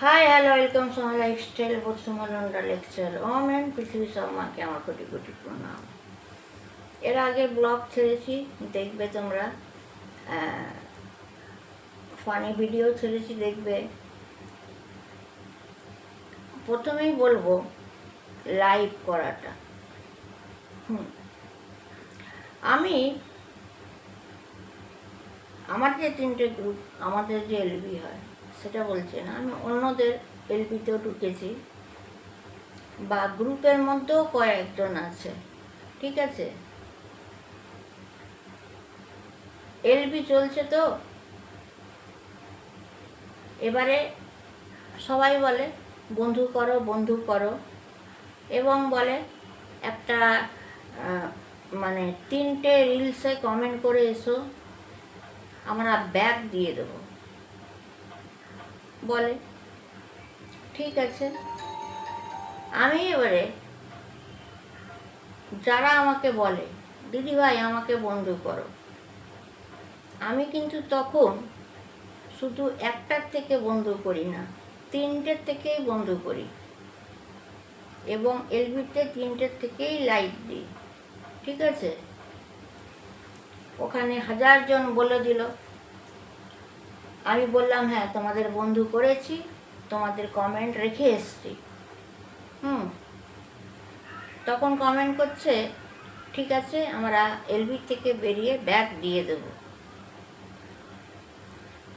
Hi hello welcome Soma lifestyle বসুমানন্দা lecture Om and Prithvi শর্মাকে আমার কোটি কোটি প্রণাম। এর আগে ব্লগ ছেড়েছি, দেখবে তোমরা। ফানি ভিডিও ছেড়েছি, দেখবে। প্রথমেই বলব লাইভ করাটা। হুম। আমি, আমার যে তিনটে গ্রুপ আমাদের যে এলবি হয় সেটা বলছে না, আমি অন্যদের এলবিতেও ঢুকেছি বা গ্রুপের মধ্যেও কয়েকজন আছে, ঠিক আছে? এলবি চলছে তো? এবারে সবাই বলে, বন্ধু করো বন্ধু করো, এবং বলে একটা মানে তিনটে রিলসে কমেন্ট করে এসো, আমরা ব্যাগ দিয়ে দেবো। বলে। ঠিক আছে। আমি এবারে যারা আমাকে বলে দিদি ভাই আমাকে বন্ধু করো। আমি কিন্তু তখন শুধু একটার থেকে বন্ধু করি না, তিনটের থেকেই বন্ধু করি এবং এলবিতে তিনটের থেকেই লাইট দিই। ঠিক আছে? ওখানে হাজার জন বলে দিল। আমি বললাম হ্যাঁ তোমাদের বন্ধু করেছি, তোমাদের কমেন্ট রেখে এসছি। হুম। তখন কমেন্ট করছে, ঠিক আছে, আমরা এলবি থেকে বেরিয়ে ব্যাগ দিয়ে দেব।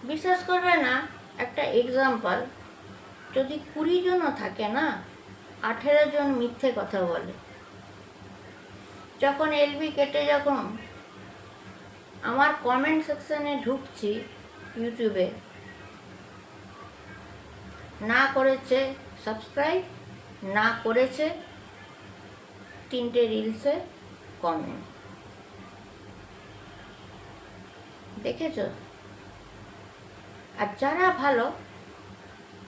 বিশ্বাস করবে না, একটা এক্সাম্পল যদি কুড়ি জনও থাকে না, আঠেরো জন মিথ্যে কথা বলে। যখন এলবি কেটে যখন আমার কমেন্ট সেকশনে ঢুকছি ইউটিউবে। না করেছে সাবস্ক্রাইব না করেছে তিনটে রিলসে কমেন্ট দেখেছ? আর যারা ভালো,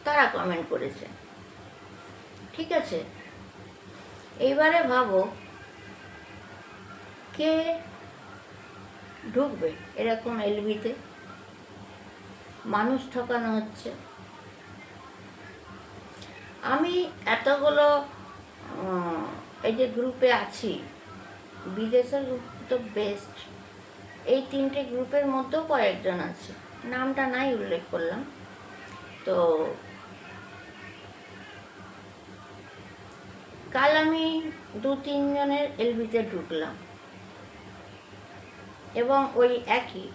তারা কমেন্ট করেছে। ঠিক আছে? এইবারে ভাবো কে ঢুকবে এরকম এলবিতে মানুষ ঠকানো হচ্ছে। আমি এতগুলো এই যে গ্রুপে আছি, বিদেশের গ্রুপ তো বেস্ট এই তিনটে গ্রুপের মধ্যেও কয়েকজন আছে। নামটা নাই উল্লেখ করলাম। তো কাল আমি দু তিনজনের এলবিতে ঢুকলাম। এবং ওই একই।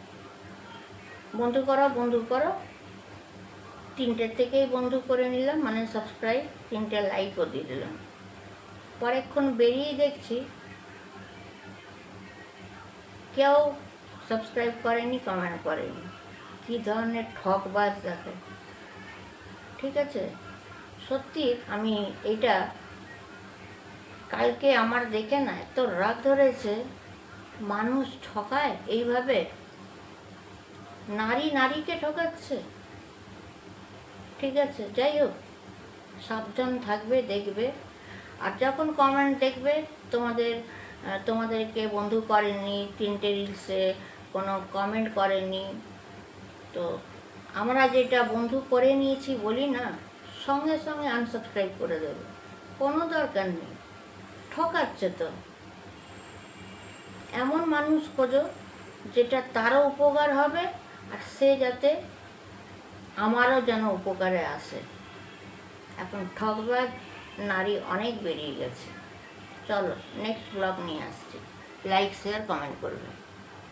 বন্ধু করো বন্ধু করো। তিনটের থেকেই বন্ধু করে নিলাম মানে সাবস্ক্রাইব তিনটে লাইকও দিয়ে দিলাম। পরেক্ষণ বেরিয়েই দেখছি, কেউ সাবস্ক্রাইব করেনি কমেন্ট করেনি। কী ধরনের ঠকবাজ দেখে। ঠিক আছে? সত্যি আমি এইটা কালকে আমার দেখে না, এত রাগ ধরেছে, মানুষ ঠকায় এইভাবে। নারী নারীকে ঠকাচ্ছে। ঠিক আছে, যাই হোক, সাবধান থাকবে, দেখবে। আর যখন কমেন্ট দেখবে, তোমাদের তোমাদেরকে বন্ধু করেনি, তিনটে রিলসে কোনো কমেন্ট করেনি, তো আমরা যেটা বন্ধু করে নিয়েছি বলি না, সঙ্গে সঙ্গে আনসাবস্ক্রাইব করে দেবে। কোনো দরকার নেই, ঠকাচ্ছে তো। এমন মানুষ খোঁজো, যেটা তারও উপকার হবে আর সে যাতে আমারও যেন উপকারে আসে। এখন ঠকবাজ নারী অনেক বেরিয়ে গেছে। চলো নেক্সট ব্লগ নিয়ে আসছি। লাইক শেয়ার কমেন্ট করবে।